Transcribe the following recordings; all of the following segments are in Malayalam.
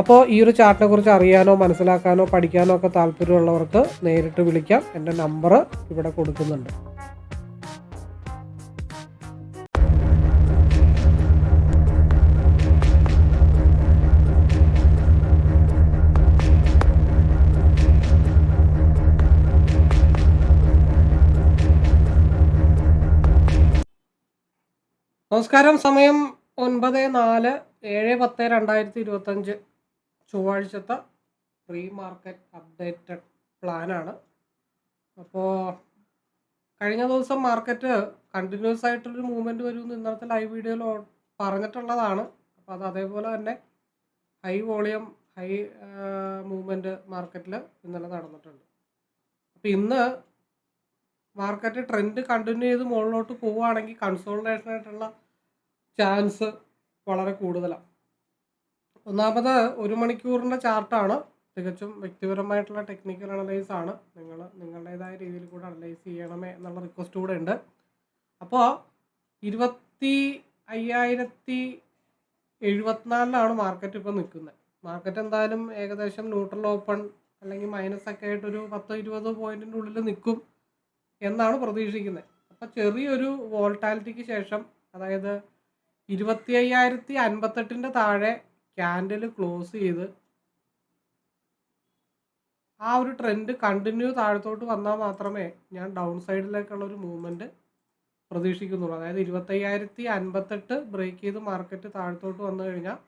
അപ്പോൾ ഈ ഒരു ചാർട്ടിനെ കുറിച്ച് അറിയാനോ മനസ്സിലാക്കാനോ പഠിക്കാനോ ഒക്കെ താല്പര്യമുള്ളവർക്ക് നേരിട്ട് വിളിക്കാം. എന്റെ നമ്പർ ഇവിടെ കൊടുക്കുന്നുണ്ട്. നമസ്കാരം. സമയം ഒൻപത് നാല് ഏഴ് പത്ത് രണ്ടായിരത്തി ഇരുപത്തഞ്ച്. ചൊവ്വാഴ്ചത്തെ പ്രീ മാർക്കറ്റ് അപ്ഡേറ്റഡ് പ്ലാനാണ്. അപ്പോൾ കഴിഞ്ഞ ദിവസം മാർക്കറ്റ് കണ്ടിന്യൂസ് ആയിട്ടുള്ളൊരു മൂവ്മെന്റ് വരുമെന്ന് ഇന്നത്തെ ലൈവ് വീഡിയോയിൽ പറഞ്ഞിട്ടുള്ളതാണ്. അപ്പോൾ അത് അതേപോലെ തന്നെ ഹൈ വോളിയം ഹൈ മൂവ്മെന്റ് മാർക്കറ്റിൽ ഇന്നലെ നടന്നിട്ടുണ്ട്. അപ്പോൾ ഇന്ന് മാർക്കറ്റ് ട്രെൻഡ് കണ്ടിന്യൂ ചെയ്ത് മുകളിലോട്ട് പോവുകയാണെങ്കിൽ കൺസോൾട്ടേഷനായിട്ടുള്ള ചാൻസ് വളരെ കൂടുതലാണ്. ഒന്നാമത് ഒരു മണിക്കൂറിന്റെ ചാർട്ടാണ്. തികച്ചും വ്യക്തിപരമായിട്ടുള്ള ടെക്നിക്കൽ അനലൈസ് ആണ്. നിങ്ങൾ നിങ്ങളുടേതായ രീതിയിൽ കൂടെ അനലൈസ് ചെയ്യണമേ എന്നുള്ള റിക്വസ്റ്റ് കൂടെ ഉണ്ട്. അപ്പോൾ ഇരുപത്തി അയ്യായിരത്തി എഴുപത്തിനാലിലാണ് മാർക്കറ്റ് ഇപ്പോൾ നിൽക്കുന്നത്. മാർക്കറ്റ് എന്തായാലും ഏകദേശം ന്യൂട്രൽ ഓപ്പൺ അല്ലെങ്കിൽ മൈനസ് ഒക്കെ ആയിട്ടൊരു പത്തോ ഇരുപതോ പോയിന്റിന്റെ ഉള്ളിൽ നിൽക്കും എന്നാണ് പ്രതീക്ഷിക്കുന്നത്. അപ്പോൾ ചെറിയൊരു വോൾട്ടാലിറ്റിക്ക് ശേഷം അതായത് ഇരുപത്തി അയ്യായിരത്തി അൻപത്തെട്ടിന്റെ താഴെ ക്യാൻഡിൽ ക്ലോസ് ചെയ്ത് ആ ഒരു ട്രെൻഡ് കണ്ടിന്യൂ താഴത്തോട്ട് വന്നാൽ മാത്രമേ ഞാൻ ഡൗൺ സൈഡിലേക്കുള്ള ഒരു മൂവ്മെന്റ് പ്രതീക്ഷിക്കുന്നുള്ളൂ. അതായത് ഇരുപത്തയ്യായിരത്തി അൻപത്തെട്ട് ബ്രേക്ക് ചെയ്ത് മാർക്കറ്റ് താഴത്തോട്ട് വന്നു കഴിഞ്ഞാൽ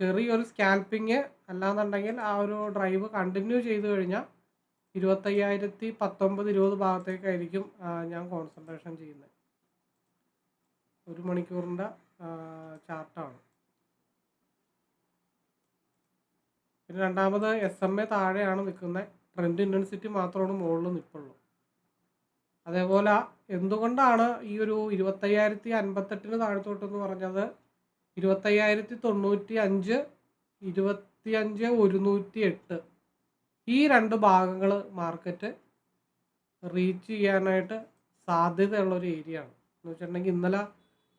ചെറിയൊരു സ്കാൽപ്പിങ് അല്ലാന്നുണ്ടെങ്കിൽ ആ ഒരു ഡ്രൈവ് കണ്ടിന്യൂ ചെയ്ത് കഴിഞ്ഞാൽ ഇരുപത്തയ്യായിരത്തി പത്തൊമ്പത് ഇരുപത് ഭാഗത്തേക്കായിരിക്കും ഞാൻ കോൺസെൻട്രേഷൻ ചെയ്യുന്നത്. ഒരു മണിക്കൂറിന്റെ ചാർട്ടാണ് പിന്നെ രണ്ടാമത് എസ് എം എ താഴെയാണ് നിൽക്കുന്നത്. ട്രെൻഡ് ഇന്റൻസിറ്റി മാത്രമാണ് മുകളിൽ നിൽപ്പുള്ളൂ. അതേപോലെ എന്തുകൊണ്ടാണ് ഈ ഒരു ഇരുപത്തയ്യായിരത്തി അൻപത്തെട്ടിന് താഴത്തോട്ടെന്ന് പറഞ്ഞത്? ഇരുപത്തയ്യായിരത്തി തൊണ്ണൂറ്റി അഞ്ച് ഇരുപത്തി അഞ്ച് ഒരുന്നൂറ്റി എട്ട് ഈ രണ്ട് ഭാഗങ്ങൾ മാർക്കറ്റ് റീച്ച് ചെയ്യാനായിട്ട് സാധ്യതയുള്ള ഒരു ഏരിയ ആണ്. എന്ന് വെച്ചിട്ടുണ്ടെങ്കിൽ ഇന്നലെ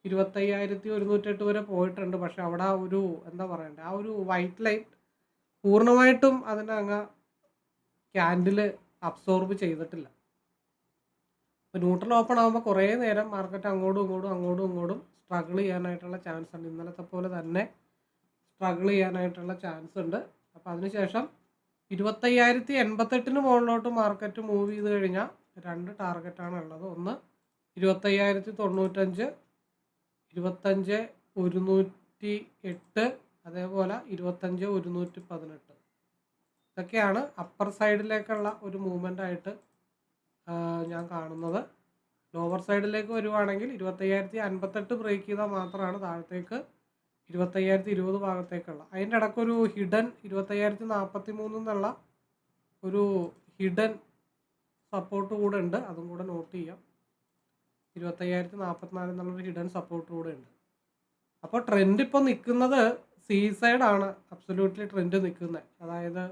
ഇരുപത്തയ്യായിരത്തി ഒരുന്നൂറ്റെട്ട് വരെ പോയിട്ടുണ്ട്. പക്ഷെ അവിടെ ഒരു എന്താ പറയണ്ടേ? ആ ഒരു വൈറ്റ് ലൈറ്റ് പൂർണമായിട്ടും അതിനെ അങ്ങ് ക്യാൻഡിൽ അബ്സോർബ് ചെയ്തിട്ടില്ല. അപ്പോൾ ന്യൂട്രൽ ഓപ്പൺ ആകുമ്പോൾ കുറേ നേരം മാർക്കറ്റ് അങ്ങോട്ടും ഇങ്ങോട്ടും അങ്ങോട്ടും ഇങ്ങോട്ടും സ്ട്രഗിൾ ചെയ്യാനായിട്ടുള്ള ചാൻസ് ഉണ്ട്. ഇന്നലത്തെ പോലെ തന്നെ സ്ട്രഗിൾ ചെയ്യാനായിട്ടുള്ള ചാൻസ് ഉണ്ട്. അപ്പോൾ അതിനുശേഷം ഇരുപത്തയ്യായിരത്തി എൺപത്തെട്ടിന് മുകളിലോട്ട് മാർക്കറ്റ് മൂവ് ചെയ്ത് കഴിഞ്ഞാൽ രണ്ട് ടാർഗറ്റാണ് ഉള്ളത്. ഒന്ന് ഇരുപത്തയ്യായിരത്തി തൊണ്ണൂറ്റഞ്ച് ഇരുപത്തഞ്ച് ഒരുന്നൂറ്റി എട്ട് അതേപോലെ ഇരുപത്തഞ്ച് ഒരുന്നൂറ്റി പതിനെട്ട്. ഇതൊക്കെയാണ് അപ്പർ സൈഡിലേക്കുള്ള ഒരു മൂവ്മെന്റ് ആയിട്ട് ഞാൻ കാണുന്നത്. ലോവർ സൈഡിലേക്ക് വരുവാണെങ്കിൽ ഇരുപത്തയ്യായിരത്തി അൻപത്തെട്ട് ബ്രേക്ക് ചെയ്താൽ മാത്രമാണ് താഴത്തേക്ക് ഇരുപത്തയ്യായിരത്തി ഇരുപത് ഭാഗത്തേക്കുള്ള. അതിന്റെ ഇടയ്ക്കൊരു ഹിഡൻ ഇരുപത്തയ്യായിരത്തി നാൽപ്പത്തി മൂന്ന് എന്നുള്ള ഒരു ഹിഡൻ സപ്പോർട്ട് കൂടെ ഉണ്ട്. അതും കൂടെ നോട്ട് ചെയ്യാം. ഇരുപത്തയ്യായിരത്തി നാൽപ്പത്തിനാല് എന്നുള്ളൊരു ഹിഡൻ സപ്പോർട്ട് കൂടെ ഉണ്ട്. അപ്പോൾ ട്രെൻഡ് ഇപ്പോൾ നിൽക്കുന്നത് സി സൈഡാണ് അബ്സല്യൂട്ട്ലി ട്രെൻഡ് നിൽക്കുന്നത്. അതായത്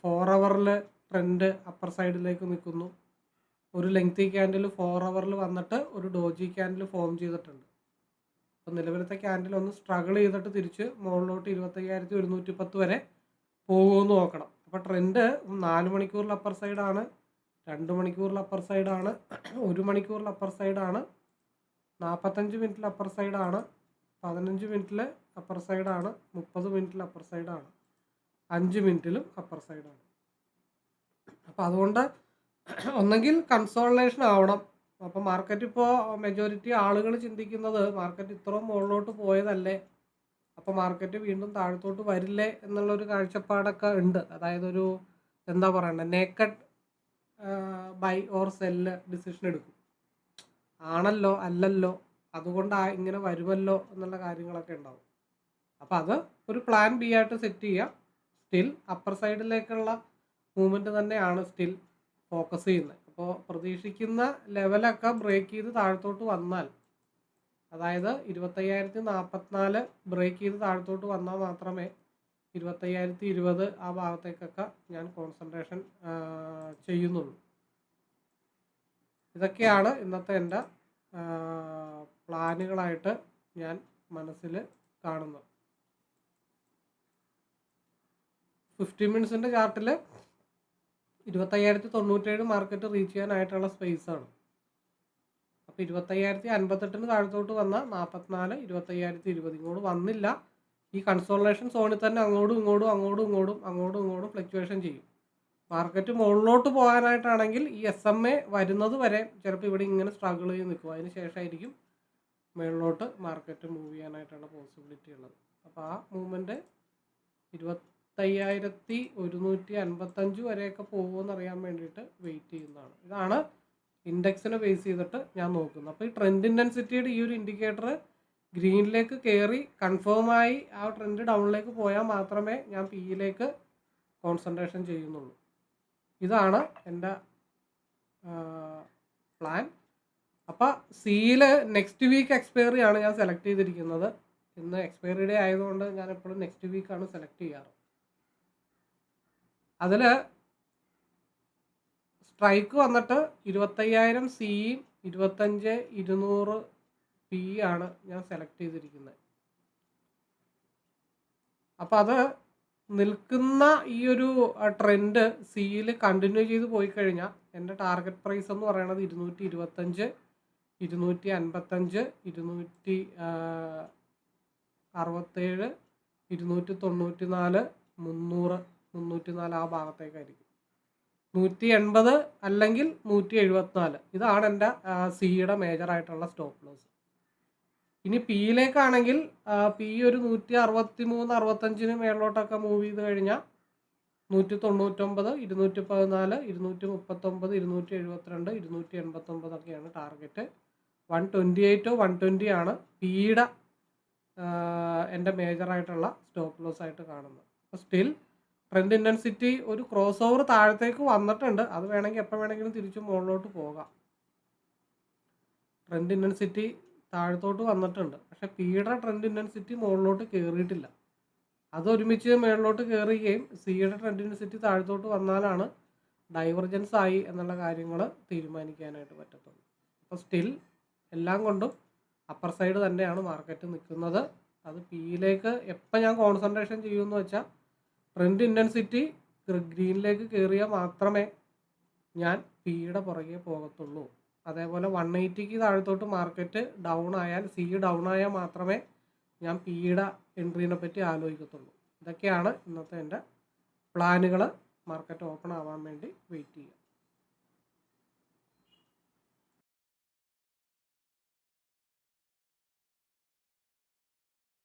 ഫോർ അവറിൽ ട്രെൻഡ് അപ്പർ സൈഡിലേക്ക് നിൽക്കുന്നു. ഒരു ലെങ്തി ക്യാൻഡിൽ ഫോർ അവറിൽ വന്നിട്ട് ഒരു ഡോജി ക്യാൻഡിൽ ഫോം ചെയ്തിട്ടുണ്ട്. അപ്പോൾ നിലവിലത്തെ ക്യാൻഡിൽ ഒന്ന് സ്ട്രഗിൾ ചെയ്തിട്ട് തിരിച്ച് മുകളിലോട്ട് ഇരുപത്തയ്യായിരത്തി ഒരുന്നൂറ്റി പത്ത് വരെ പോകുമെന്ന് നോക്കണം. അപ്പോൾ ട്രെൻഡ് നാല് മണിക്കൂറിൽ അപ്പർ സൈഡാണ് രണ്ട് മണിക്കൂറിൽ അപ്പർ സൈഡാണ് ഒരു മണിക്കൂറിൽ അപ്പർ സൈഡാണ് നാൽപ്പത്തഞ്ച് മിനിറ്റിൽ അപ്പർ സൈഡാണ് പതിനഞ്ച് മിനിറ്റിൽ അപ്പർ സൈഡാണ് മുപ്പത് മിനിറ്റിൽ അപ്പർ സൈഡാണ് അഞ്ച് മിനിറ്റിലും അപ്പർ സൈഡാണ് അപ്പോൾ അതുകൊണ്ട് ഒന്നെങ്കിൽ കൺസോളേഷൻ ആവണം. അപ്പോൾ മാർക്കറ്റ് ഇപ്പോൾ മെജോറിറ്റി ആളുകൾ ചിന്തിക്കുന്നത് മാർക്കറ്റ് ഇത്രയും മുകളിലോട്ട് പോയതല്ലേ? അപ്പോൾ മാർക്കറ്റ് വീണ്ടും താഴത്തോട്ട് വരില്ലേ എന്നുള്ളൊരു കാഴ്ചപ്പാടൊക്കെ ഉണ്ട്. അതായത് ഒരു എന്താ പറയണ്ടത് naked buy or sell decision എടുക്കും. ആണല്ലോ അല്ലല്ലോ അതുകൊണ്ട് ഇങ്ങനെ വരുമല്ലോ എന്നുള്ള കാര്യങ്ങളൊക്കെ ഉണ്ടാവും. അപ്പോൾ അത് ഒരു പ്ലാൻ ബി ആയിട്ട് സെറ്റ് ചെയ്യുക സ്റ്റിൽ അപ്പർ സൈഡിലേക്കുള്ള മൂവ്മെന്റ് തന്നെയാണ് സ്റ്റിൽ ഫോക്കസ് ചെയ്യുന്നത് അപ്പോൾ പ്രതീക്ഷിക്കുന്ന ലെവലൊക്കെ ബ്രേക്ക് ചെയ്ത് താഴത്തോട്ട് വന്നാൽ അതായത് ഇരുപത്തയ്യായിരത്തി നാൽപ്പത്തിനാല് ബ്രേക്ക് ചെയ്ത് താഴത്തോട്ട് വന്നാൽ മാത്രമേ ഇരുപത്തയ്യായിരത്തി ഇരുപത് ആ ഭാഗത്തേക്കൊക്കെ ഞാൻ കോൺസെൻട്രേഷൻ ചെയ്യുന്നുള്ളൂ. ഇതൊക്കെയാണ് ഇന്നത്തെ എന്റെ പ്ലാനുകളായിട്ട് ഞാൻ മനസ്സിൽ കാണുന്നത്. ഫിഫ്റ്റി മിനിറ്റ്സിന്റെ ചാർട്ടിൽ ഇരുപത്തയ്യായിരത്തി തൊണ്ണൂറ്റേഴ് മാർക്കറ്റ് റീച്ച് ചെയ്യാനായിട്ടുള്ള സ്പേസ് ആണ്. അപ്പോൾ ഇരുപത്തയ്യായിരത്തി അൻപത്തെട്ടിന് താഴത്തോട്ട് വന്ന നാൽപ്പത്തിനാല് ഇരുപത്തയ്യായിരത്തി ഇരുപത് ഇങ്ങോട്ട് വന്നില്ല. ഈ കൺസോളേഷൻ സോണിൽ തന്നെ അങ്ങോട്ടും ഇങ്ങോട്ടും അങ്ങോട്ടും ഇങ്ങോട്ടും അങ്ങോട്ടും ഇങ്ങോട്ടും ഫ്ലക്ച്വേഷൻ ചെയ്യും. മാർക്കറ്റ് മുകളിലോട്ട് പോകാനായിട്ടാണെങ്കിൽ ഈ എസ് എം എ വരുന്നത് വരെ ചിലപ്പോൾ ഇവിടെ ഇങ്ങനെ സ്ട്രഗിൾ ചെയ്ത് നിൽക്കും. അതിന് ശേഷമായിരിക്കും മുകളിലോട്ട് മാർക്കറ്റ് മൂവ് ചെയ്യാനായിട്ടുള്ള പോസിബിലിറ്റി ഉള്ളത്. അപ്പോൾ ആ മൂവ്മെന്റ് ഇരുപത്തയ്യായിരത്തി ഒരുന്നൂറ്റി അൻപത്തഞ്ച് വരെയൊക്കെ പോകുമെന്ന് അറിയാൻ വേണ്ടിയിട്ട് വെയിറ്റ് ചെയ്യുന്നതാണ്. ഇതാണ് ഇൻഡെക്സിനെ ബേസ് ചെയ്തിട്ട് ഞാൻ നോക്കുന്നത്. അപ്പോൾ ഈ ട്രെൻഡ് ഇന്റൻസിറ്റിയുടെ ഈ ഒരു ഇൻഡിക്കേറ്റർ ഗ്രീനിലേക്ക് കയറി കൺഫേമായി ആ ട്രെൻഡ് ഡൗണിലേക്ക് പോയാൽ മാത്രമേ ഞാൻ പിയിലേക്ക് കോൺസെൻട്രേഷൻ ചെയ്യുന്നുള്ളൂ. ഇതാണ് എന്റെ പ്ലാൻ അപ്പോൾ സിയിൽ നെക്സ്റ്റ് വീക്ക് എക്സ്പയറി ആണ് ഞാൻ സെലക്ട് ചെയ്തിരിക്കുന്നത്. ഇന്ന് എക്സ്പയറി ഡേ ആയതുകൊണ്ട് ഞാൻ എപ്പോഴും നെക്സ്റ്റ് വീക്കാണ് സെലക്ട് ചെയ്യാറ്. അതിൽ സ്ട്രൈക്ക് വന്നിട്ട് ഇരുപത്തയ്യായിരം സിയും ഇരുപത്തഞ്ച് ഇരുന്നൂറ് പി ആണ് ഞാൻ സെലക്ട് ചെയ്തിരിക്കുന്നത് അപ്പോൾ അത് നിൽക്കുന്ന ഈ ഒരു ട്രെൻഡ് സിയിൽ കണ്ടിന്യൂ ചെയ്ത് പോയി കഴിഞ്ഞാൽ എന്റെ ടാർഗറ്റ് പ്രൈസ് എന്ന് പറയുന്നത് ഇരുന്നൂറ്റി ഇരുപത്തഞ്ച് ഇരുന്നൂറ്റി അൻപത്തഞ്ച് ഇരുന്നൂറ്റി അറുപത്തേഴ് ഇരുന്നൂറ്റി തൊണ്ണൂറ്റി നാല് മുന്നൂറ്. മുന്നൂറ്റി നാല് ആ ഭാഗത്തേക്കായിരിക്കും. നൂറ്റി എൺപത് അല്ലെങ്കിൽ നൂറ്റി എഴുപത്തിനാല് ഇതാണ് എന്റെ സിയുടെ മേജറായിട്ടുള്ള സ്റ്റോപ്പ് ലോസ് ഇനി പിയിലേക്കാണെങ്കിൽ പി ഒരു നൂറ്റി അറുപത്തി മൂന്ന് അറുപത്തഞ്ചിന് മേളിലോട്ടൊക്കെ മൂവ് ചെയ്ത് കഴിഞ്ഞാൽ നൂറ്റി തൊണ്ണൂറ്റൊമ്പത് ഇരുന്നൂറ്റി പതിനാല് ഇരുന്നൂറ്റി മുപ്പത്തൊമ്പത് ഇരുന്നൂറ്റി എഴുപത്തിരണ്ട് ഇരുന്നൂറ്റി എൺപത്തൊമ്പതൊക്കെയാണ് ടാർഗറ്റ് വൺ ട്വന്റി എയ്റ്റോ വൺ ട്വന്റി ആണ് പിയുടെ എന്റെ മേജറായിട്ടുള്ള സ്റ്റോപ്പ് ലോസ് ആയിട്ട് കാണുന്നത്. അപ്പോൾ സ്റ്റിൽ ട്രെൻഡ് ഇന്റൻസിറ്റി ഒരു ക്രോസ് ഓവർ താഴത്തേക്ക് വന്നിട്ടുണ്ട്. അത് വേണമെങ്കിൽ എപ്പോൾ വേണമെങ്കിലും തിരിച്ചു മുകളിലോട്ട് പോകാം. ട്രെൻഡ് ഇന്റൻസിറ്റി താഴത്തോട്ട് വന്നിട്ടുണ്ട്. പക്ഷെ പിയുടെ ട്രെൻഡ് ഇന്റൻസിറ്റി മുകളിലോട്ട് കയറിയിട്ടില്ല അത് ഒരുമിച്ച് മുകളിലോട്ട് കയറുകയും സിയുടെ ട്രെൻഡ് ഇന്റൻസിറ്റി താഴത്തോട്ട് വന്നാലാണ് ഡൈവർജൻസ് ആയി എന്നുള്ള കാര്യങ്ങൾ തീരുമാനിക്കാനായിട്ട് പറ്റത്തുള്ളൂ. അപ്പോൾ സ്റ്റിൽ എല്ലാം കൊണ്ടും അപ്പർ സൈഡ് തന്നെയാണ് മാർക്കറ്റ് നിൽക്കുന്നത്. അത് പിയിലേക്ക് എപ്പോൾ ഞാൻ കോൺസെൻട്രേഷൻ ചെയ്യുമെന്ന് വെച്ചാൽ ട്രെൻഡ് ഇന്റൻസിറ്റി ഗ്രീനിലേക്ക് കയറിയാൽ മാത്രമേ ഞാൻ പിയുടെ പുറകെ പോകത്തുള്ളൂ. അതേപോലെ വൺ എയ്റ്റിക്ക് താഴത്തോട്ട് മാർക്കറ്റ് ഡൗൺ ആയാൽ സി ഡൗൺ ആയാൽ മാത്രമേ ഞാൻ പിയുടെ എൻട്രീനെ പറ്റി ആലോചിക്കത്തുള്ളൂ. ഇതൊക്കെയാണ് ഇന്നത്തെ എന്റെ പ്ലാനുകൾ മാർക്കറ്റ് ഓപ്പൺ ആവാൻ വേണ്ടി വെയിറ്റ് ചെയ്യുക.